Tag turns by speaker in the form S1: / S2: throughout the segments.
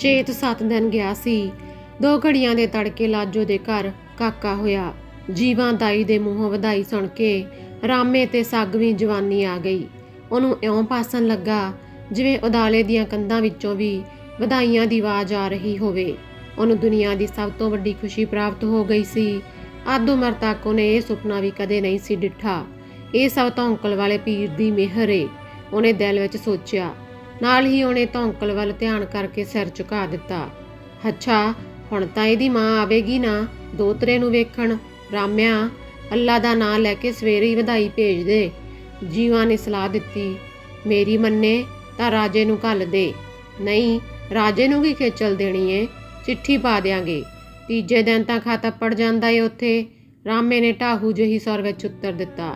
S1: ਚੇਤ ਸੱਤ ਦਿਨ ਗਿਆ ਸੀ। ਦੋ ਘੜੀਆਂ ਦੇ ਤੜਕੇ ਲਾਜੋ ਦੇ ਘਰ ਕਾਕਾ ਹੋਇਆ। ਜੀਵਾਂ ਦਾਈ ਦੇ ਮੂੰਹੋਂ ਵਧਾਈ ਸੁਣ ਕੇ ਰਾਮੇ ਤੇ ਸਾਗਵੀਂ ਜਵਾਨੀ ਆ ਗਈ। ਉਹਨੂੰ ਇਉਂ ਪਾਸਣ ਲੱਗਾ ਜਿਵੇਂ ਉਦਾਲੇ ਦੀਆਂ ਕੰਧਾਂ ਵਿੱਚੋਂ ਵੀ ਵਧਾਈਆਂ ਦੀ ਆਵਾਜ਼ ਆ ਰਹੀ ਹੋਵੇ। ਉਹਨੂੰ ਦੁਨੀਆ ਦੀ ਸਭ ਤੋਂ ਵੱਡੀ ਖੁਸ਼ੀ ਪ੍ਰਾਪਤ ਹੋ ਗਈ ਸੀ। ਅੱਧ ਉਮਰ ਤੱਕ ਉਹਨੇ ਇਹ ਸੁਪਨਾ ਵੀ ਕਦੇ ਨਹੀਂ ਸੀ ਡਿੱਠਾ। ਇਹ ਸਭ ਧੌਂਕਲ ਵਾਲੇ ਪੀਰ ਦੀ ਮਿਹਰ ਏ। ਉਹਨੇ ਦਿਲ ਵਿੱਚ ਸੋਚਿਆ ਨਾਲ ਹੀ ਉਹਨੇ ਧੌਂਕਲ ਵੱਲ ਧਿਆਨ ਕਰਕੇ ਸਿਰ ਝੁਕਾ ਦਿੱਤਾ। ਅੱਛਾ, ਹੁਣ ਤਾਂ ਇਹਦੀ ਮਾਂ ਆਵੇਗੀ ਨਾ, ਦੋਤਰੇ ਨੂੰ ਵੇਖਣ। ਰਾਮਿਆ, ਅੱਲਾ ਦਾ ਨਾਂ ਲੈ ਕੇ ਸਵੇਰੇ ਹੀ ਵਧਾਈ ਭੇਜ ਦੇ। ਜੀਵਾਂ ਨੇ ਸਲਾਹ ਦਿੱਤੀ, ਮੇਰੀ ਮੰਨੇ, ਤਾਂ ਰਾਜੇ ਨੂੰ ਘੱਲ ਦੇ। ਨਹੀਂ, ਰਾਜੇ ਨੂੰ ਵੀ ਖੇਚਲ ਦੇਣੀ ਏ, ਚਿੱਠੀ ਪਾ ਦਿਆਂਗੇ। ਤੀਜੇ ਦਿਨ ਤਾਂ ਖਾਤਾ ਪੜ ਜਾਂਦਾ ਏ ਉੱਥੇ। ਰਾਮੇ ਨੇ ਢਾਹੂ ਜਿਹੀ ਸੌਰ ਵਿੱਚ ਉੱਤਰ ਦਿੱਤਾ,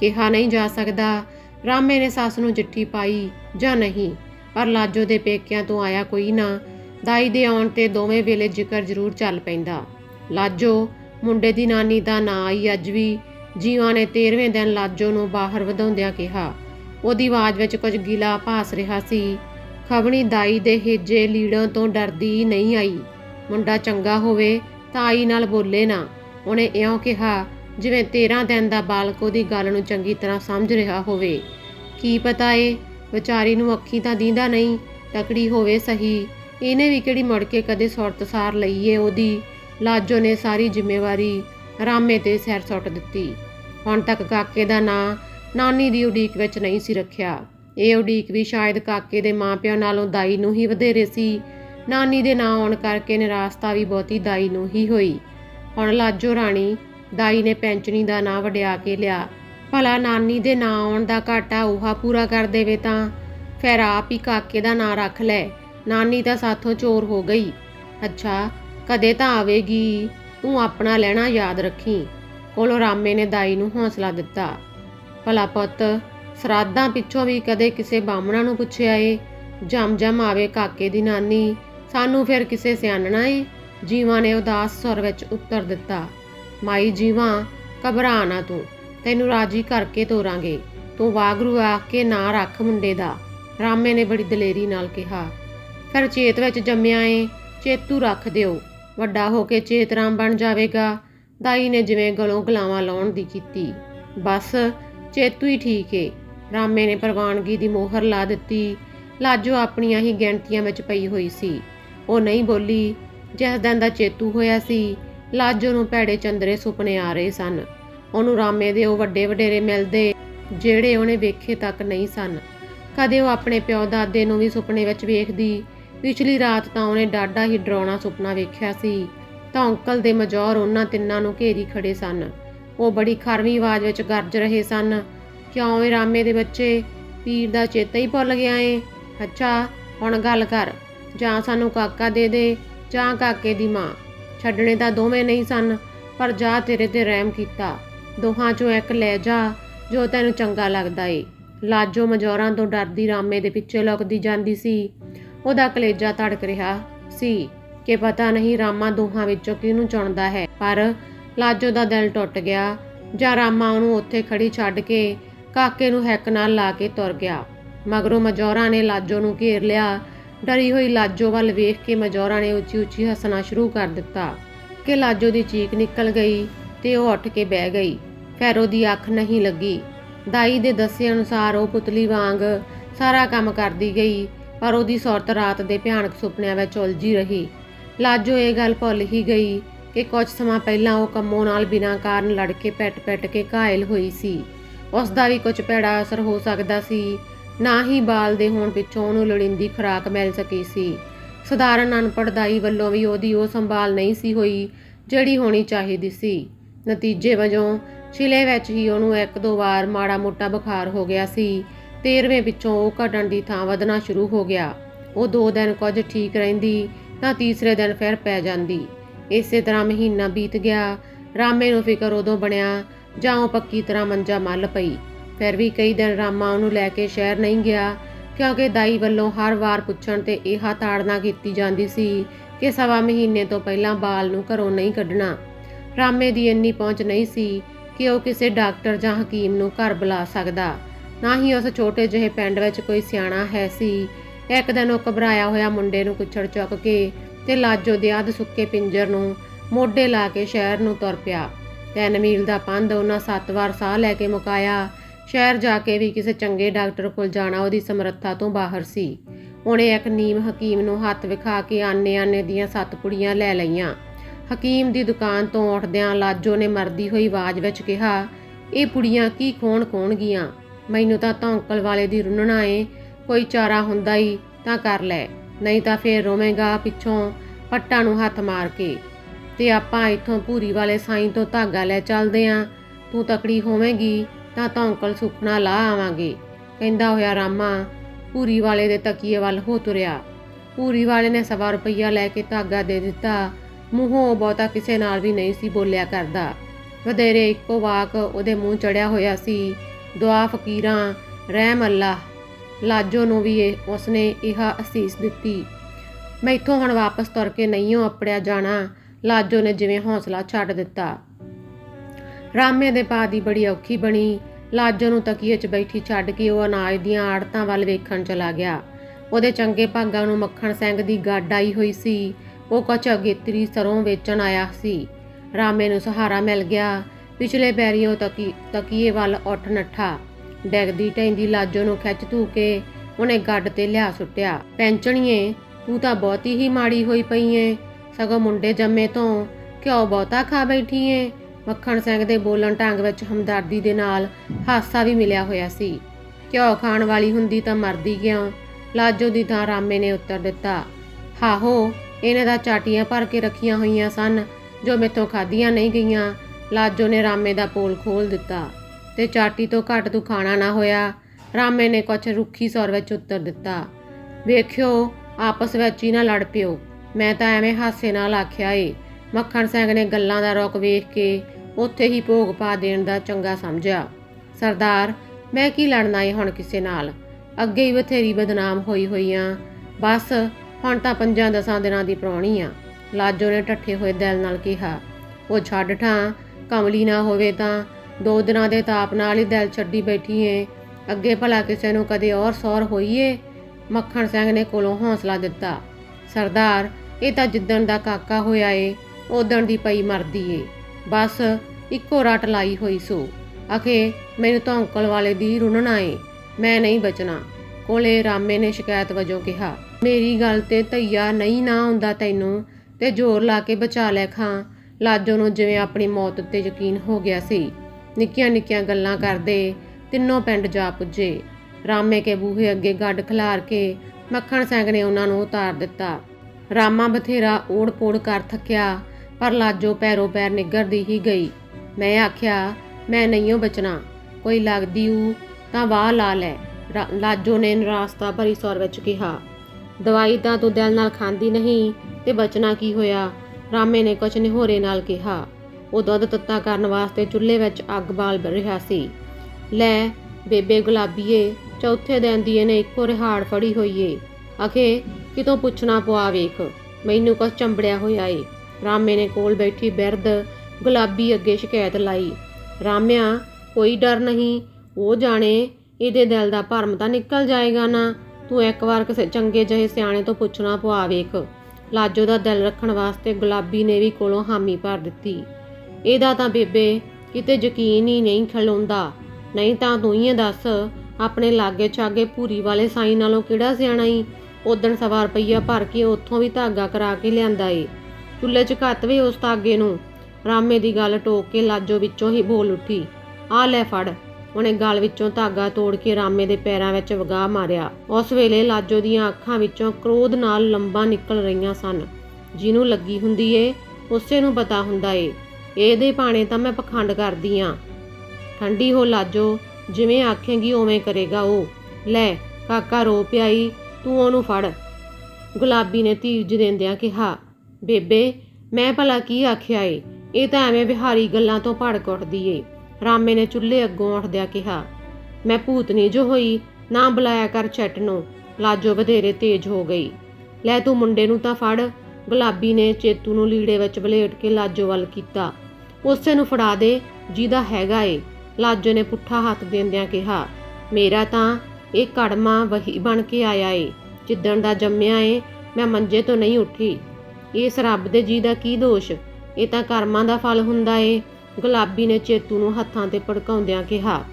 S1: ਕਿਹਾ ਨਹੀਂ ਜਾ ਸਕਦਾ। ਰਾਮੇ ਨੇ ਸੱਸ ਨੂੰ ਚਿੱਠੀ ਪਾਈ ਜਾਂ ਨਹੀਂ, ਪਰ ਲਾਜੋ ਦੇ ਪੇਕਿਆਂ ਤੋਂ ਆਇਆ ਕੋਈ ਨਾ, ਦਾਈ ਦੇ ਆਉਣ ਤੇ ਦੋਵੇਂ ਵੇਲੇ ਜ਼ਿਕਰ ਜ਼ਰੂਰ ਚੱਲ ਪੈਂਦਾ। ਲਾਜੋ, ਮੁੰਡੇ ਦੀ ਨਾਨੀ ਦਾ ਨਾਂ ਆਈ ਅੱਜ ਵੀ ਜੀਵਾਂ ਨੇ 13ਵੇਂ ਦਿਨ ਲਾਜੋ ਨੂੰ ਬਾਹਰ ਵਧਾਉਂਦਿਆਂ ਕਿਹਾ। ਉਹਦੀ ਆਵਾਜ਼ ਵਿੱਚ ਕੁਝ ਗਿਲਾ ਭਾਸ ਰਿਹਾ ਸੀ। ਖਬਣੀ ਦਾਈ ਦੇ ਹੇਜੇ ਲੀੜਾਂ ਤੋਂ ਡਰਦੀ ਨਹੀਂ ਆਈ। ਮੁੰਡਾ ਚੰਗਾ ਹੋਵੇ ਤਾਂ ਆਈ ਨਾਲ ਬੋਲੇ ਨਾ। ਉਹਨੇ ਇਉਂ ਕਿਹਾ ਜਿਵੇਂ 13 ਦਿਨ ਦਾ ਬਾਲਕ ਉਹਦੀ ਗੱਲ ਨੂੰ ਚੰਗੀ ਤਰ੍ਹਾਂ ਸਮਝ ਰਿਹਾ ਹੋਵੇ। ਕੀ ਪਤਾ ਏ, ਵਿਚਾਰੀ ਨੂੰ ਅੱਖੀ ਤਾਂ ਦੀਂਦਾ ਨਹੀਂ, ਤਕੜੀ ਹੋਵੇ ਸਹੀ। ਇਹਨੇ ਵੀ ਕਿਹੜੀ ਮੁੜ ਕੇ ਕਦੇ ਸੁਰਤਸਾਰ ਲਈ ਏ ਉਹਦੀ। ਲਾਜੋ ਨੇ ਸਾਰੀ ਜ਼ਿੰਮੇਵਾਰੀ ਰਾਮੇ ਤੇ ਸਿਰ ਸੁੱਟ ਦਿੱਤੀ। ਹੁਣ ਤੱਕ ਕਾਕੇ ਦਾ ਨਾਂ ਨਾਨੀ ਦੀ ਉਡੀਕ ਵਿੱਚ ਨਹੀਂ ਸੀ ਰੱਖਿਆ। ਇਹ ਉਡੀਕ ਵੀ ਸ਼ਾਇਦ ਕਾਕੇ ਦੇ ਮਾਪਿਆਂ ਨਾਲੋਂ ਦਾਈ ਨੂੰ ਹੀ ਵਧੇਰੇ ਸੀ। ਨਾਨੀ ਦੇ ਨਾਂ ਆਉਣ ਕਰਕੇ ਨਿਰਾਸਤਾ ਵੀ ਬਹੁਤੀ ਦਾਈ ਨੂੰ ਹੀ ਹੋਈ। ਹੁਣ ਲਾਜੋ ਰਾਣੀ ਦਾਈ ਨੇ ਪੈਂਚਣੀ ਦਾ ਨਾਂ ਵਡਿਆ ਕੇ ਲਿਆ। ਭਲਾ ਨਾਨੀ ਦੇ ਨਾਂ ਆਉਣ ਦਾ ਘਾਟਾ ਉਹਾ ਪੂਰਾ ਕਰ ਦੇਵੇ ਤਾਂ ਫਿਰ ਆਪ ਹੀ ਕਾਕੇ ਦਾ ਨਾਂ ਰੱਖ ਲੈ। ਨਾਨੀ ਤਾਂ ਸਾਥੋਂ ਚੋਰ ਹੋ ਗਈ। ਅੱਛਾ, ਕਦੇ ਤਾਂ ਆਵੇਗੀ। ਤੂੰ ਆਪਣਾ ਲੈਣਾ ਯਾਦ ਰੱਖੀ। ਕੋਲੋਂ ਰਾਮੇ ਨੇ ਦਾਈ ਨੂੰ ਹੌਸਲਾ ਦਿੱਤਾ। ਭਲਾ ਪੁੱਤ ਸਰਾਦਾਂ ਪਿੱਛੋਂ ਵੀ ਕਦੇ ਕਿਸੇ ਬਾਹਮਣਾ ਨੂੰ ਪੁੱਛਿਆ ਏ, ਜਮ ਜਮ ਆਵੇ ਕਾਕੇ ਦੀ ਨਾਨੀ। ਸਾਨੂੰ ਫਿਰ ਕਿਸੇ ਸਿਆਣਨਾ ਏ? ਜੀਵਾਂ ਨੇ ਉਦਾਸ ਸੁਰ ਵਿੱਚ ਉੱਤਰ ਦਿੱਤਾ। ਮਾਈ ਜੀਵਾਂ, ਘਬਰਾ ਨਾ ਤੂੰ। ਤੈਨੂੰ ਰਾਜੀ ਕਰਕੇ ਤੋਰਾਂਗੇ। ਤੂੰ ਵਾਗਰੂ ਆਖ ਕੇ ਨਾਂ ਰੱਖ ਮੁੰਡੇ ਦਾ। ਰਾਮੇ ਨੇ ਬੜੀ ਦਲੇਰੀ ਨਾਲ ਕਿਹਾ। ਫਿਰ ਚੇਤ ਵਿੱਚ ਜੰਮਿਆ ਏ, ਚੇਤੂ ਰੱਖ ਦਿਓ। ਵੱਡਾ ਹੋ ਕੇ ਚੇਤਰਾਮ ਬਣ ਜਾਵੇਗਾ। ਦਾਈ ਨੇ ਜਿਵੇਂ ਗਲੋਂ ਗਲਾਵਾਂ ਲਾਉਣ ਦੀ ਕੀਤੀ। ਬਸ, ਚੇਤੂ ਹੀ ਠੀਕ ਏ। ਰਾਮੇ ਨੇ ਪ੍ਰਵਾਨਗੀ ਦੀ ਮੋਹਰ ਲਾ ਦਿੱਤੀ। ਲਾਜੋ ਆਪਣੀਆਂ ਹੀ ਗਿਣਤੀਆਂ ਵਿੱਚ ਪਈ ਹੋਈ ਸੀ। ਉਹ ਨਹੀਂ ਬੋਲੀ ਜਿਸ ਦਿਨ ਦਾ ਚੇਤੂ ਹੋਇਆ ਸੀ। ਲਾਜੋ ਨੂੰ ਭੈੜੇ ਚੰਦਰੇ ਸੁਪਨੇ ਆ ਰਹੇ ਸਨ। ਉਹਨੂੰ ਰਾਮੇ ਦੇ ਉਹ ਵੱਡੇ ਵਡੇਰੇ ਮਿਲਦੇ ਜਿਹੜੇ ਉਹਨੇ ਵੇਖੇ ਤੱਕ ਨਹੀਂ ਸਨ। ਕਦੇ ਉਹ ਆਪਣੇ ਪਿਓ ਦਾਦੇ ਨੂੰ ਵੀ ਸੁਪਨੇ ਵਿੱਚ ਵੇਖਦੀ। ਪਿਛਲੀ ਰਾਤ ਤਾਂ ਉਹਨੇ ਡਾਡਾ ਹੀ ਡਰਾਉਣਾ ਸੁਪਨਾ ਵੇਖਿਆ ਸੀ। ਤਾਂ ਅੰਕਲ ਦੇ ਮਜੌਰ ਉਹਨਾਂ ਤਿੰਨਾਂ ਨੂੰ ਘੇਰੀ ਖੜੇ ਸਨ। ਉਹ ਬੜੀ ਖਰਵੀਂ ਆਵਾਜ਼ ਵਿੱਚ ਗਰਜ ਰਹੇ ਸਨ, ਕਿਉਂ ਏ ਰਾਮੇ ਦੇ ਬੱਚੇ? ਪੀਰ ਦਾ ਚੇਤਾ ਹੀ ਭੁੱਲ ਗਿਆ ਏ। ਅੱਛਾ, ਹੁਣ ਗੱਲ ਕਰ। ਜਾਂ ਸਾਨੂੰ ਕਾਕਾ ਦੇ ਦੇ, ਜਾਂ ਕਾਕੇ ਦੀ ਮਾਂ। ਛੱਡਣੇ ਤਾਂ ਦੋਵੇਂ ਨਹੀਂ ਸਨ, ਪਰ ਜਾ ਤੇਰੇ ਤੇ ਰਹਿਮ ਕੀਤਾ। ਦੋਹਾਂ ਚੋਂ ਇੱਕ ਲੈ ਜਾ, ਜੋ ਤੈਨੂੰ ਚੰਗਾ ਲੱਗਦਾ ਏ। ਲਾਜੋ ਮਜੌਰਾਂ ਤੋਂ ਡਰਦੀ ਰਾਮੇ ਦੇ ਪਿੱਛੇ ਲੁਕਦੀ ਜਾਂਦੀ ਸੀ। ਉਹਦਾ ਕਲੇਜਾ ਧੜਕ ਰਿਹਾ ਸੀ ਕਿ ਪਤਾ ਨਹੀਂ ਰਾਮਾ ਦੋਹਾਂ ਵਿੱਚੋਂ ਕਿਹਨੂੰ ਚੁਣਦਾ ਹੈ। ਪਰ ਲਾਜੋ ਦਾ ਦਿਲ ਟੁੱਟ ਗਿਆ, ਜਾਂ ਰਾਮਾ ਉਹਨੂੰ ਉੱਥੇ ਖੜੀ ਛੱਡ ਕੇ ਕਾਕੇ ਨੂੰ ਹੈਕ ਨਾਲ ਲਾ ਕੇ ਤੁਰ ਗਿਆ। ਮਗਰੋਂ ਮਜੌਰਾਂ ਨੇ ਲਾਜੋ ਨੂੰ ਘੇਰ ਲਿਆ ਡਰੀ ਹੋਈ ਲਾਜੋ ਵੱਲ ਵੇਖ ਕੇ ਮਜੌਰਾਂ ਨੇ ਉੱਚੀ ਉੱਚੀ ਹੱਸਣਾ ਸ਼ੁਰੂ ਕਰ ਦਿੱਤਾ ਕਿ ਲਾਜੋ ਦੀ ਚੀਕ ਨਿਕਲ ਗਈ ਤੇ ਉਹ ਉੱਠ ਕੇ ਬਹਿ ਗਈ। ਫਿਰ ਉਹਦੀ ਅੱਖ ਨਹੀਂ ਲੱਗੀ। ਦਾਈ ਦੇ ਦੱਸੇ ਅਨੁਸਾਰ ਉਹ ਪੁਤਲੀ ਵਾਂਗ ਸਾਰਾ ਕੰਮ ਕਰਦੀ ਗਈ, ਪਰ ਉਹਦੀ ਸੁਰਤ ਰਾਤ ਦੇ ਭਿਆਨਕ ਸੁਪਨਿਆਂ ਵਿੱਚ ਉਲਝੀ ਰਹੀ। ਲਾਜੋ ਇਹ ਗੱਲ ਭੁੱਲ ਹੀ ਗਈ ਕਿ ਕੁਝ ਸਮਾਂ ਪਹਿਲਾਂ ਉਹ ਕੰਮੋਂ ਨਾਲ ਬਿਨਾਂ ਕਾਰਨ ਲੜ ਕੇ ਪਿੱਟ-ਪਿੱਟ ਕੇ ਘਾਇਲ ਹੋਈ ਸੀ। ਉਸ ਦਾ ਵੀ ਕੁਝ ਭੈੜਾ ਅਸਰ ਹੋ ਸਕਦਾ ਸੀ ਨਾ ਹੀ ਬਾਲ ਦੇ ਹੋਣ ਪਿੱਛੋਂ ਉਹਨੂੰ ਲੋੜੀਂਦੀ ਖੁਰਾਕ ਮਿਲ ਸਕੀ ਸੀ। ਸਧਾਰਨ ਅਨਪੜ੍ਹ ਦਾਈ ਵੱਲੋਂ ਵੀ ਉਹਦੀ ਉਹ ਸੰਭਾਲ ਨਹੀਂ ਸੀ ਹੋਈ ਜਿਹੜੀ ਹੋਣੀ ਚਾਹੀਦੀ ਸੀ। ਨਤੀਜੇ ਵਜੋਂ ਛਿਲੇ ਵਿੱਚ ਹੀ ਉਹਨੂੰ ਇੱਕ ਦੋ ਵਾਰ ਮਾੜਾ ਮੋਟਾ ਬੁਖਾਰ ਹੋ ਗਿਆ ਸੀ। 13ਵੇਂ ਪਿੱਛੋਂ ਉਹ ਘਟਣ ਦੀ ਥਾਂ ਵਧਣਾ ਸ਼ੁਰੂ ਹੋ ਗਿਆ। ਉਹ ਦੋ ਦਿਨ ਕੁਝ ਠੀਕ ਰਹਿੰਦੀ ਤਾਂ ਤੀਸਰੇ ਦਿਨ ਫਿਰ ਪੈ ਜਾਂਦੀ। ਇਸੇ ਤਰ੍ਹਾਂ ਮਹੀਨਾ ਬੀਤ ਗਿਆ। ਰਾਮੇ ਨੂੰ ਫਿਕਰ ਉਦੋਂ ਬਣਿਆ ਜਾਂ ਉਹ ਪੱਕੀ ਤਰ੍ਹਾਂ ਮੰਜਾ ਮੱਲ ਪਈ। ਫਿਰ ਵੀ ਕਈ ਦਿਨ ਰਾਮਾ ਉਹਨੂੰ ਲੈ ਕੇ ਸ਼ਹਿਰ ਨਹੀਂ ਗਿਆ, ਕਿਉਂਕਿ ਦਾਈ ਵੱਲੋਂ ਹਰ ਵਾਰ ਪੁੱਛਣ ਤੇ ਇਹ ਤਾੜਨਾ ਕੀਤੀ ਜਾਂਦੀ ਸੀ ਕਿ ਸਵਾ ਮਹੀਨੇ ਤੋਂ ਪਹਿਲਾਂ ਬਾਲ ਨੂੰ ਘਰੋਂ ਨਹੀਂ ਕੱਢਣਾ। ਰਾਮੇ ਦੀ ਇੰਨੀ ਪਹੁੰਚ ਨਹੀਂ ਸੀ ਕਿ ਉਹ ਕਿਸੇ ਡਾਕਟਰ ਜਾਂ ਹਕੀਮ ਨੂੰ ਘਰ ਬੁਲਾ ਸਕਦਾ। ਨਾ ਹੀ ਉਸ ਛੋਟੇ ਜਿਹੇ ਪਿੰਡ ਵਿੱਚ ਕੋਈ ਸਿਆਣਾ ਹੈ ਸੀ। ਇੱਕ ਦਿਨ ਉਹ ਘਬਰਾਇਆ ਹੋਇਆ ਮੁੰਡੇ ਨੂੰ ਕੁੱਛੜ ਚੁੱਕ ਕੇ ਤੇ ਲਾਜੋ ਦੇ ਅੱਧ ਸੁੱਕੇ ਪਿੰਜਰ ਨੂੰ ਮੋਢੇ ਲਾ ਕੇ ਸ਼ਹਿਰ ਨੂੰ ਤੁਰ ਪਿਆ। ਤੈਨ ਮੀਲ ਦਾ ਪੰਧ ਉਹਨਾਂ ਸੱਤ ਵਾਰ ਸਾਹ ਲੈ ਕੇ ਮੁਕਾਇਆ ਸ਼ਹਿਰ ਜਾ ਕੇ ਵੀ ਕਿਸੇ ਚੰਗੇ ਡਾਕਟਰ ਕੋਲ ਜਾਣਾ ਉਹਦੀ ਸਮਰੱਥਾ ਤੋਂ ਬਾਹਰ ਸੀ। ਉਹਨੇ ਇੱਕ ਨੀਮ ਹਕੀਮ ਨੂੰ ਹੱਥ ਵਿਖਾ ਕੇ ਆਨੇ-ਆਨੇ ਦੀਆਂ ਸੱਤ ਪੁੜੀਆਂ ਲੈ ਲਈਆਂ। ਹਕੀਮ ਦੀ ਦੁਕਾਨ ਤੋਂ ਉੱਠਦਿਆਂ ਲਾਜੋ ਨੇ ਮਰਦੀ ਹੋਈ ਆਵਾਜ਼ ਵਿੱਚ ਕਿਹਾ, ਇਹ ਪੁੜੀਆਂ ਕੀ ਖੋਣ ਖੋਣਗੀਆਂ ਮੈਨੂੰ ਤਾਂ ਧੌਂਕਲ ਵਾਲੇ ਦੀ ਰੁੰਨਣਾ ਏ। ਕੋਈ ਚਾਰਾ ਹੁੰਦਾ ਹੀ ਤਾਂ ਕਰ ਲੈ। ਨਹੀਂ ਤਾਂ ਫੇਰ ਰੋਵੇਂਗਾ ਪਿੱਛੋਂ ਪੱਟਾਂ ਨੂੰ ਹੱਥ ਮਾਰ ਕੇ। ਤੇ ਆਪਾਂ ਇੱਥੋਂ ਭੂਰੀ ਵਾਲੇ ਸਾਈਂ ਤੋਂ ਧਾਗਾ ਲੈ ਚੱਲਦੇ ਆਂ। ਤੂੰ ਤਕੜੀ ਹੋਵੇਂਗੀ। ਤਾਂ ਧੌਂਕਲ ਸੁਪਨਾ ਲਾ ਆਵਾਂਗੇ। ਕਹਿੰਦਾ ਹੋਇਆ ਰਾਮਾ, ਭੂਰੀ ਵਾਲੇ ਦੇ ਤਕੀਏ ਵੱਲ ਹੋ ਤੁਰਿਆ। ਭੂਰੀ ਵਾਲੇ ਨੇ ਸਵਾ ਰੁਪਈਆ ਲੈ ਕੇ ਧਾਗਾ ਦੇ ਦਿੱਤਾ। ਮੂੰਹੋਂ ਬਹੁਤਾ ਕਿਸੇ ਨਾਲ ਵੀ ਨਹੀਂ ਸੀ ਬੋਲਿਆ ਕਰਦਾ। ਵਧੇਰੇ ਇੱਕੋ ਵਾਕ ਉਹਦੇ ਮੂੰਹ ਚੜਿਆ ਹੋਇਆ ਸੀ, ਦੁਆ ਫਕੀਰਾਂ, ਰਹਿਮ ਅੱਲਾ। ਲਾਜੋ ਨੂੰ ਵੀ ਉਸਨੇ ਇਹ ਅਸੀਸ ਦਿੱਤੀ। ਮੈਂ ਇੱਥੋਂ ਹੁਣ ਵਾਪਸ ਤੁਰ ਕੇ ਨਹੀਂ ਨਹੀਂਓ ਅਪੜਿਆ ਜਾਣਾ। ਲਾਜੋ ਨੇ ਜਿਵੇਂ ਹੌਸਲਾ ਛੱਡ ਦਿੱਤਾ। ਰਾਮੇ ਦੇ ਪਾ ਦੀ ਬੜੀ ਔਖੀ ਬਣੀ। ਲਾਜੋ ਨੂੰ ਤਕੀਏ 'ਚ ਬੈਠੀ ਛੱਡ ਕੇ ਉਹ ਅਨਾਜ ਦੀਆਂ ਆੜਤਾਂ ਵੱਲ ਵੇਖਣ ਚਲਾ ਗਿਆ। ਉਹਦੇ ਚੰਗੇ ਭਾਗਾਂ ਨੂੰ ਮੱਖਣ ਸਿੰਘ ਦੀ ਗੱਡ ਆਈ ਹੋਈ ਸੀ। ਉਹ ਕੁਛ ਅਗੇਤਰੀ ਸਰੋਂ ਵੇਚਣ ਆਇਆ ਸੀ। ਰਾਮੇ ਨੂੰ ਸਹਾਰਾ ਮਿਲ ਗਿਆ। ਪਿਛਲੇ ਪੈਰੀਆਂ ਤਕੀ, ਤਕੀਏ ਵੱਲ ਉੱਠ ਨੱਠਾ। ਡੈਗਦੀ ਟੈਂਦੀ ਲਾਜੋ ਨੂੰ ਖਿੱਚ ਧੂ ਕੇ ਉਹਨੇ ਗੱਡ ਤੇ ਲਿਆ ਸੁੱਟਿਆ। ਪੈਂਚਣੀਏ, ਤੂੰ ਤਾਂ ਬਹੁਤੀ ਹੀ ਮਾੜੀ ਹੋਈ ਪਈ ਏ। ਸਗੋਂ ਮੁੰਡੇ ਜੰਮੇ ਤੋਂ ਕਿਉਂ ਬਹੁਤਾ ਖਾ ਬੈਠੀ ਏ। ਮੱਖਣ ਸਿੰਘ ਦੇ ਬੋਲਣ ਢੰਗ ਵਿੱਚ ਹਮਦਰਦੀ ਦੇ ਨਾਲ ਹਾਸਾ ਵੀ ਮਿਲਿਆ ਹੋਇਆ ਸੀ। ਘਿਓ ਖਾਣ ਵਾਲੀ ਹੁੰਦੀ ਤਾਂ ਮਰਦੀ ਕਿਉਂ? ਲਾਜੋ ਦੀ ਥਾਂ ਰਾਮੇ ਨੇ ਉੱਤਰ ਦਿੱਤਾ। ਹਾਹੋ, ਇਹਨਾਂ ਦਾ ਚਾਟੀਆਂ ਭਰ ਕੇ ਰੱਖੀਆਂ ਹੋਈਆਂ ਸਨ, ਜੋ ਮੇਥੋਂ ਖਾਧੀਆਂ ਨਹੀਂ ਗਈਆਂ। ਲਾਜੋ ਨੇ ਰਾਮੇ ਦਾ ਪੋਲ ਖੋਲ ਦਿੱਤਾ ਤੇ ਚਾਟੀ ਤੋਂ ਘੱਟ ਤੂੰ ਖਾਣਾ ਨਾ ਹੋਇਆ। ਰਾਮੇ ਨੇ ਕੁਛ ਰੁੱਖੀ ਸੌਰ ਵਿੱਚ ਉੱਤਰ ਦਿੱਤਾ, ਵੇਖਿਓ, ਆਪਸ ਵਿੱਚ ਹੀ ਨਾ ਲੜ ਪਿਓ। ਮੈਂ ਤਾਂ ਐਵੇਂ ਹਾਸੇ ਨਾਲ ਆਖਿਆ ਏ ਮੱਖਣ ਸਿੰਘ ਨੇ ਗੱਲਾਂ ਦਾ ਰੁਕ ਵੇਖ ਕੇ ਉੱਥੇ ਹੀ ਭੋਗ ਪਾ ਦੇਣ ਦਾ ਚੰਗਾ ਸਮਝਿਆ। ਸਰਦਾਰ, ਮੈਂ ਕੀ ਲੜਨਾ ਏ ਹੁਣ ਕਿਸੇ ਨਾਲ? ਅੱਗੇ ਹੀ ਬਥੇਰੀ ਬਦਨਾਮ ਹੋਈ ਹੋਈਆਂ। ਬਸ, ਹੁਣ ਤਾਂ ਪੰਜਾਂ ਦਸਾਂ ਦਿਨਾਂ ਦੀ ਪ੍ਰਾਹੁਣੀ ਆ। ਲਾਜੋ ਨੇ ਠੱਠੇ ਹੋਏ ਦਿਲ ਨਾਲ ਕਿਹਾ। ਉਹ ਛੱਡ ਠਾਂ, ਕਮਲੀ ਨਾ ਹੋਵੇ ਤਾਂ। ਦੋ ਦਿਨਾਂ ਦੇ ਤਾਪ ਨਾਲ ਹੀ ਦਿਲ ਛੱਡੀ ਬੈਠੀ ਏ। ਅੱਗੇ ਭਲਾ ਕਿਸੇ ਨੂੰ ਕਦੇ ਔਰ ਸੌਰ ਹੋਈਏ? ਮੱਖਣ ਸਿੰਘ ਨੇ ਕੋਲੋਂ ਹੌਸਲਾ ਦਿੱਤਾ। ਸਰਦਾਰ, ਇਹ ਤਾਂ ਜਿੱਦਣ ਦਾ ਕਾਕਾ ਹੋਇਆ ਏ ਉਦਣ ਦੀ ਪਈ ਮਰਦੀ ਏ। ਬਸ ਇੱਕੋ ਰਟ ਲਾਈ ਹੋਈ ਸੋ। ਅਖੇ ਮੈਨੂੰ ਤਾਂ ਅੰਕਲ ਵਾਲੇ ਦੀ ਰੁਣਨਾ ਏ। ਮੈਂ ਨਹੀਂ ਬਚਣਾ। ਕੋਲੇ ਰਾਮੇ ਨੇ ਸ਼ਿਕਾਇਤ ਵਜੋਂ ਕਿਹਾ, ਮੇਰੀ ਗੱਲ ਤੇ ਧਈਆ ਨਹੀਂ ਨਾ ਹੁੰਦਾ ਤੈਨੂੰ ਤੇ ਜ਼ੋਰ ਲਾ ਕੇ ਬਚਾ ਲੈ ਖਾਂ। ਲਾਜੋ ਨੂੰ ਜਿਵੇਂ ਆਪਣੀ ਮੌਤ ਉੱਤੇ ਯਕੀਨ ਹੋ ਗਿਆ ਸੀ। ਨਿੱਕੀਆਂ ਨਿੱਕੀਆਂ ਗੱਲਾਂ ਕਰਦੇ ਤਿੰਨੋਂ ਪਿੰਡ ਜਾ ਪੁੱਜੇ। ਰਾਮੇ ਕੇ ਬੂਹੇ ਅੱਗੇ ਗੱਡ ਖਿਲਾਰ ਕੇ ਮੱਖਣ ਸਿੰਘ ਨੇ ਉਹਨਾਂ ਨੂੰ ਉਤਾਰ ਦਿੱਤਾ। ਰਾਮਾ ਬਥੇਰਾ ਓੜ-ਪੋੜ ਕਰ ਥੱਕਿਆ। ਪਰ ਲਾਜੋ ਪੈਰੋ ਪੈਰ ਨਿੱਗਰਦੀ ਹੀ ਗਈ। ਮੈਂ ਆਖਿਆ, ਮੈਂ ਨਹੀਂਓ ਬਚਣਾ। ਕੋਈ ਲੱਗਦੀ ਊ ਤਾਂ ਵਾਹ ਲਾ ਲੈ। ਰਾ- ਲਾਜੋ ਨੇ ਨਿਰਾਸਤਾ ਭਰੀ ਸੌਰ ਵਿੱਚ ਕਿਹਾ। ਦਵਾਈ ਤਾਂ ਤੂੰ ਦਿਲ ਨਾਲ ਖਾਂਦੀ ਨਹੀਂ, ਤੇ ਬਚਣਾ ਕੀ ਹੋਇਆ? ਰਾਮੇ ਨੇ ਕੁਛ ਨਿਹੋਰੇ ਨਾਲ ਕਿਹਾ। ਉਹ ਦੁੱਧ ਤੱਤਾ ਕਰਨ ਵਾਸਤੇ ਚੁੱਲ੍ਹੇ ਵਿੱਚ ਅੱਗ ਬਾਲ ਰਿਹਾ ਸੀ। ਲੈ, ਬੇਬੇ ਗੁਲਾਬੀਏ, ਚੌਥੇ ਦਿਨ ਦੀ ਇਹਨੇ ਇੱਕੋ ਰਿਹਾੜ ਫੜੀ ਹੋਈ ਏ। ਅਖੇ, ਕਿਤੋਂ ਪੁੱਛਣਾ ਪਵਾ ਵੇਖ? ਮੈਨੂੰ ਕੁਛ ਚੰਬੜਿਆ ਹੋਇਆ ਏ। ਰਾਮੇ ਨੇ ਕੋਲ ਬੈਠੀ ਬਿਰਧ ਗੁਲਾਬੀ ਅੱਗੇ ਸ਼ਿਕਾਇਤ ਲਾਈ। ਰਾਮਿਆ, ਕੋਈ ਡਰ ਨਹੀਂ, ਉਹ ਜਾਣੇ, ਇਹਦੇ ਦਿਲ ਦਾ ਭਰਮ ਤਾਂ ਨਿਕਲ ਜਾਏਗਾ ਨਾ। ਤੂੰ ਇੱਕ ਵਾਰ ਕਿਸੇ ਚੰਗੇ ਜਿਹੇ ਸਿਆਣੇ ਤੋਂ ਪੁੱਛਣਾ ਪਵਾ ਵੇਖ। ਲਾਜੋ ਦਾ ਦਿਲ ਰੱਖਣ ਵਾਸਤੇ ਗੁਲਾਬੀ ਨੇ ਵੀ ਕੋਲੋਂ ਹਾਮੀ ਭਰ ਦਿੱਤੀ। ਇਹਦਾ ਤਾਂ ਬੇਬੇ ਕਿਤੇ ਯਕੀਨ ਹੀ ਨਹੀਂ ਖਲੋਂਦਾ। ਨਹੀਂ ਤਾਂ ਤੂੰ ਹੀ ਦੱਸ, ਆਪਣੇ ਲਾਗੇ ਛਾਗੇ ਪੂਰੀ ਵਾਲੇ ਸਾਈ ਨਾਲੋਂ ਕਿਹੜਾ ਸਿਆਣਾ ਈ? ਉਦਣ ਸਵਾ ਰੁਪਈਆ ਭਰ ਕੇ ਉੱਥੋਂ ਵੀ ਧਾਗਾ ਕਰਾ ਕੇ ਲਿਆਂਦਾ ਏ। ਚੁੱਲ੍ਹੇ 'ਚ ਘੱਤ ਵੀ ਉਸ ਧਾਗੇ ਨੂੰ। ਰਾਮੇ ਦੀ ਗੱਲ ਟੋਕ ਕੇ ਲਾਜੋ ਵਿੱਚੋਂ ਹੀ ਬੋਲ ਉੱਠੀ। ਆ ਲੈ ਫੜ। ਉਹਨੇ ਗਲ ਵਿੱਚੋਂ ਧਾਗਾ ਤੋੜ ਕੇ ਰਾਮੇ ਦੇ ਪੈਰਾਂ ਵਿੱਚ ਵਗਾ ਮਾਰਿਆ। ਉਸ ਵੇਲੇ ਲਾਜੋ ਦੀਆਂ ਅੱਖਾਂ ਵਿੱਚੋਂ ਕ੍ਰੋਧ ਨਾਲ ਲੰਬਾ ਨਿਕਲ ਰਹੀਆਂ ਸਨ। ਜਿਹਨੂੰ ਲੱਗੀ ਹੁੰਦੀ ਏ, ਉਸੇ ਨੂੰ ਪਤਾ ਹੁੰਦਾ ਏ। ਇਹਦੇ ਪਾਣੇ ਤਾਂ ਮੈਂ ਪਖੰਡ ਕਰਦੀ ਆਂ। ਠੰਡੀ ਹੋ ਲਾਜੋ, ਜਿਵੇਂ ਆਖੇਗੀ ਉਵੇਂ ਕਰੇਗਾ ਉਹ। ਲੈ, ਕਾਕਾ ਰੋ ਪਿਆਈ, ਤੂੰ ਉਹਨੂੰ ਫੜ। ਗੁਲਾਬੀ ਨੇ ਧੀਰਜ ਦਿੰਦਿਆਂ ਕਿਹਾ। ਬੇਬੇ, ਮੈਂ ਭਲਾ ਕੀ ਆਖਿਆ ਏ? ਇਹ ਤਾਂ ਐਵੇਂ ਵਿਹਾਰੀ ਗੱਲਾਂ ਤੋਂ ਭੜਕ ਉੱਠਦੀ ਏ। ਰਾਮੇ ਨੇ ਚੁੱਲ੍ਹੇ ਅੱਗੋਂ ਉੱਠਦਿਆਂ ਕਿਹਾ, ਮੈਂ ਭੂਤਨੀ ਜੋ ਹੋਈ, ਨਾ ਬੁਲਾਇਆ ਕਰ ਛੱਟ ਨੂੰ। ਲਾਜੋ ਵਧੇਰੇ ਤੇਜ਼ ਹੋ ਗਈ। ਲੈ ਤੂੰ ਮੁੰਡੇ ਨੂੰ ਤਾਂ ਫੜ। ਗੁਲਾਬੀ ਨੇ ਚੇਤੂ ਨੂੰ ਲੀੜੇ ਵਿੱਚ ਬਲੇਟ ਕੇ ਲਾਜੋ ਵੱਲ ਕੀਤਾ। ਉਸੇ ਨੂੰ ਫੜਾ ਦੇ, ਜਿਹਦਾ ਹੈਗਾ ਏ। ਲਾਜੋ ਨੇ ਪੁੱਠਾ ਹੱਥ ਦਿੰਦਿਆਂ ਕਿਹਾ, ਮੇਰਾ ਤਾਂ ਇਹ ਕੜਮਾ ਵਹੀ ਬਣ ਕੇ ਆਇਆ ਏ। ਜਿੱਦਣ ਦਾ ਜੰਮਿਆ ਏ, ਮੈਂ ਮੰਜੇ ਤੋਂ ਨਹੀਂ ਉੱਠੀ। ਇਸ ਰੱਬ ਦੇ ਜੀ ਦਾ ਕੀ ਦੋਸ਼? ਇਹ ਤਾਂ ਕਰਮਾਂ ਦਾ ਫਲ ਹੁੰਦਾ ਏ, ਗੁਲਾਬੀ ਨੇ ਚੇਤੂ ਨੂੰ ਹੱਥਾਂ ਤੇ ਭੜਕਾਉਂਦਿਆਂ ਕਿਹਾ।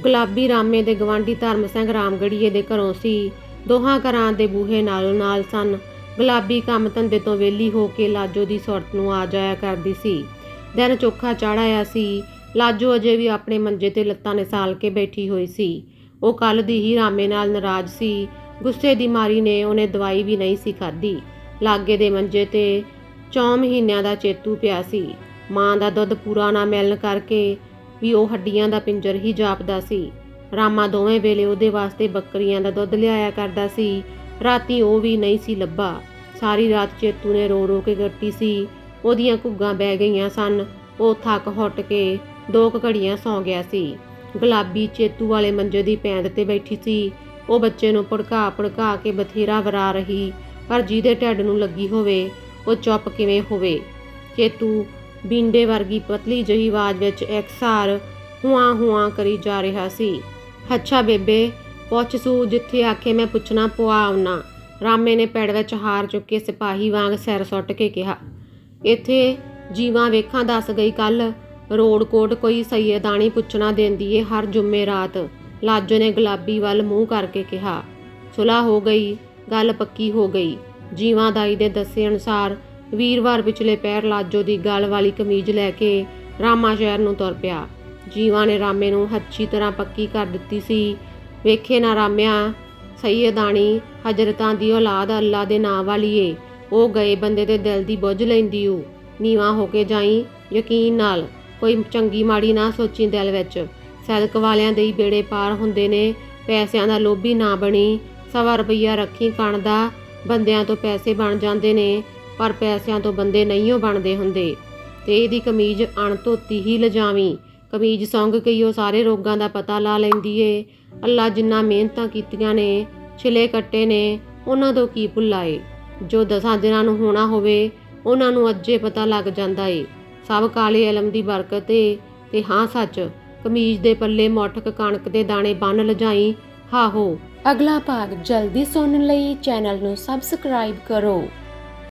S1: ਗੁਲਾਬੀ ਰਾਮੇ ਦੇ ਗਵਾਂਢੀ ਧਰਮ ਸਿੰਘ ਰਾਮਗੜੀਏ ਦੇ ਘਰੋਂ ਸੀ। ਦੋਹਾਂ ਘਰਾਂ ਦੇ ਬੂਹੇ ਨਾਲੋਂ ਨਾਲ ਸਨ। ਗੁਲਾਬੀ ਕੰਮ ਧੰਦੇ ਤੋਂ ਵਿਹਲੀ ਹੋ ਕੇ ਲਾਜੋ ਦੀ ਸੁਰਤ ਨੂੰ ਆ ਜਾਇਆ ਕਰਦੀ ਸੀ। ਦਿਨ ਚੋਖਾ ਚੜ੍ਹਾਇਆ ਸੀ। ਲਾਜੋ ਅਜੇ ਵੀ ਆਪਣੇ ਮੰਜੇ ਤੇ ਲੱਤਾਂ ਨਿਸਾਲ ਕੇ ਬੈਠੀ ਹੋਈ ਸੀ। ਉਹ ਕੱਲ ਦੀ ਹੀ ਰਾਮੇ ਨਾਲ ਨਾਰਾਜ਼ ਸੀ। ਗੁੱਸੇ ਦੀ ਮਾਰੀ ਨੇ ਉਹਨੇ ਦਵਾਈ ਵੀ ਨਹੀਂ ਸੀ ਖਾਧੀ। ਲਾਗੇ ਦੇ ਮੰਜੇ ਤੇ ਚੌ ਮਹੀਨਿਆਂ ਦਾ ਚੇਤੂ ਪਿਆ ਸੀ। ਮਾਂ ਦਾ ਦੁੱਧ ਪੂਰਾ ਨਾ ਮਿਲਣ ਕਰਕੇ ਵੀ ਉਹ ਹੱਡੀਆਂ ਦਾ ਪਿੰਜਰ ਹੀ ਜਾਪਦਾ ਸੀ। ਰਾਮਾ ਦੋਵੇਂ ਵੇਲੇ ਉਹਦੇ ਵਾਸਤੇ ਬੱਕਰੀਆਂ ਦਾ ਦੁੱਧ ਲਿਆਇਆ ਕਰਦਾ ਸੀ। ਰਾਤੀ ਉਹ ਵੀ ਨਹੀਂ ਸੀ ਲੱਭਾ। ਸਾਰੀ ਰਾਤ ਚੇਤੂ ਨੇ ਰੋ ਰੋ ਕੇ ਕੱਟੀ ਸੀ। ਉਹਦੀਆਂ ਘੁੱਗਾਂ ਬਹਿ ਗਈਆਂ ਸਨ। ਉਹ ਥੱਕ ਹੁੱਟ ਕੇ ਦੋ ਕੁ ਘੜੀਆਂ ਸੌਂ ਗਿਆ ਸੀ। ਗੁਲਾਬੀ ਚੇਤੂ ਵਾਲੇ ਮੰਜੇ ਦੀ ਪੈਂਦ ਤੇ ਬੈਠੀ ਸੀ। ਉਹ ਬੱਚੇ ਨੂੰ ਭੜਕਾ ਭੜਕਾ ਕੇ ਬਥੇਰਾ ਵਰਾ ਰਹੀ। ਪਰ ਜਿਹਦੇ ਢਿੱਡ ਨੂੰ ਲੱਗੀ ਹੋਵੇ, ਉਹ ਚੁੱਪ ਕਿਵੇਂ ਹੋਵੇ? ਚੇਤੂ ਬਿੰਡੇ ਵਰਗੀ ਪਤਲੀ ਜਹੀ ਆਵਾਜ਼ ਵਿੱਚ ਇਕਸਾਰ ਹੁਆ ਹੁਆ ਕਰੀ ਜਾ ਰਿਹਾ ਸੀ। ਅੱਛਾ ਬੇਬੇ, ਪੁੱਛ ਸੂ ਜਿੱਥੇ ਆਖੇ ਮੈਂ ਪੁੱਛਣਾ ਪਵਾ ਆਉਣਾ ਰਾਮੇ ਨੇ ਪੈੜ ਵਿੱਚ ਹਾਰ ਚੁੱਕ ਕੇ ਸਿਪਾਹੀ ਵਾਂਗ ਸਿਰ ਸੁੱਟ ਕੇ ਕਿਹਾ, ਇੱਥੇ ਜੀਵਾਂ ਵੇਖਾਂ ਦੱਸ ਗਈ ਕੱਲ, ਰੋਡ ਕੋਟ ਕੋਈ ਸੈਯਦਾਨੀ ਪੁੱਛਣਾ ਦਿੰਦੀ ਏ ਹਰ ਜੁਮੇ ਰਾਤ। ਲਾਜੋ ਨੇ ਗੁਲਾਬੀ ਵੱਲ ਮੂੰਹ ਕਰਕੇ ਕਿਹਾ, ਸੁਲਾ ਹੋ ਗਈ। ਗੱਲ ਪੱਕੀ ਹੋ ਗਈ। ਜੀਵਾਂ ਦਾਈ ਦੇ ਦੱਸੇ ਅਨੁਸਾਰ ਵੀਰਵਾਰ ਪਿਛਲੇ ਪੈਰ ਲਾਜੋ ਦੀ ਗਲ ਵਾਲੀ ਕਮੀਜ਼ ਲੈ ਕੇ ਰਾਮਾ ਸ਼ਹਿਰ ਨੂੰ ਤੁਰ ਪਿਆ। ਜੀਵਾਂ ਨੇ ਰਾਮੇ ਨੂੰ ਹੱਛੀ ਤਰ੍ਹਾਂ ਪੱਕੀ ਕਰ ਦਿੱਤੀ ਸੀ। ਵੇਖੇ ਨਾ ਰਾਮਿਆ ਸੈਯਦਾਨੀ ਹਜਰਤਾਂ ਦੀ ਔਲਾਦ ਅੱਲਾ ਦੇ ਨਾਂ ਵਾਲੀ ਏ। ਉਹ ਗਏ ਬੰਦੇ ਦੇ ਦਿਲ ਦੀ ਬੁੱਝ ਲੈਂਦੀ ਊ। ਨੀਵਾ ਹੋ ਕੇ ਜਾਈ, ਯਕੀਨ ਨਾਲ, ਕੋਈ ਚੰਗੀ ਮਾੜੀ ਨਾ ਸੋਚੀ ਦਿਲ ਵਿੱਚ। ਸੈਦਕ ਵਾਲਿਆਂ ਦੇ ਹੀ ਬੇੜੇ ਪਾਰ ਹੁੰਦੇ ਨੇ, ਪੈਸਿਆਂ ਦਾ ਲੋਭੀ ਨਾ ਬਣੀ ਸਵਾ ਰੁਪਈਆ ਰੱਖੀ ਕਣ ਦਾ, ਬੰਦਿਆਂ ਤੋਂ ਪੈਸੇ ਬਣ ਜਾਂਦੇ ਨੇ, ਪਰ ਪੈਸਿਆਂ ਤੋਂ ਬੰਦੇ ਨਹੀਂ ਉਹ ਬਣਦੇ ਹੁੰਦੇ। ਤੇ ਇਹਦੀ ਕਮੀਜ਼ ਅਣਧੋਤੀ ਹੀ ਲਜਾਵੀਂ। ਕਮੀਜ਼ ਸੰਗ ਗਈ ਉਹ ਸਾਰੇ ਰੋਗਾਂ ਦਾ ਪਤਾ ਲਾ ਲੈਂਦੀ ਏ। ਅੱਲਾ ਜਿੰਨਾ ਮਿਹਨਤਾਂ ਕੀਤੀਆਂ ਨੇ, ਛਿਲੇ ਕੱਟੇ ਨੇ, ਉਹਨਾਂ ਤੋਂ ਕੀ ਭੁੱਲਾਏ ਜੋ ਦਸਾਂ ਦਿਨਾਂ ਨੂੰ ਹੋਣਾ ਹੋਵੇ, ਉਹਨਾਂ ਨੂੰ ਅੱਜੇ ਪਤਾ ਲੱਗ ਜਾਂਦਾ ਏ। ਸਭ ਕਾਲੇ ਇਲਮ ਦੀ ਬਰਕਤ ਏ। ਤੇ ਹਾਂ ਸੱਚ, ਕਮੀਜ਼ ਦੇ ਪੱਲੇ ਮੋਟਕ ਕਣਕ ਦੇ ਦਾਣੇ ਬੰਨ ਲਜਾਈ। ਹਾਹੋ।
S2: ਅਗਲਾ ਭਾਗ ਜਲਦੀ ਸੁਣਨ ਲਈ ਚੈਨਲ ਨੂੰ ਸਬਸਕ੍ਰਾਈਬ ਕਰੋ।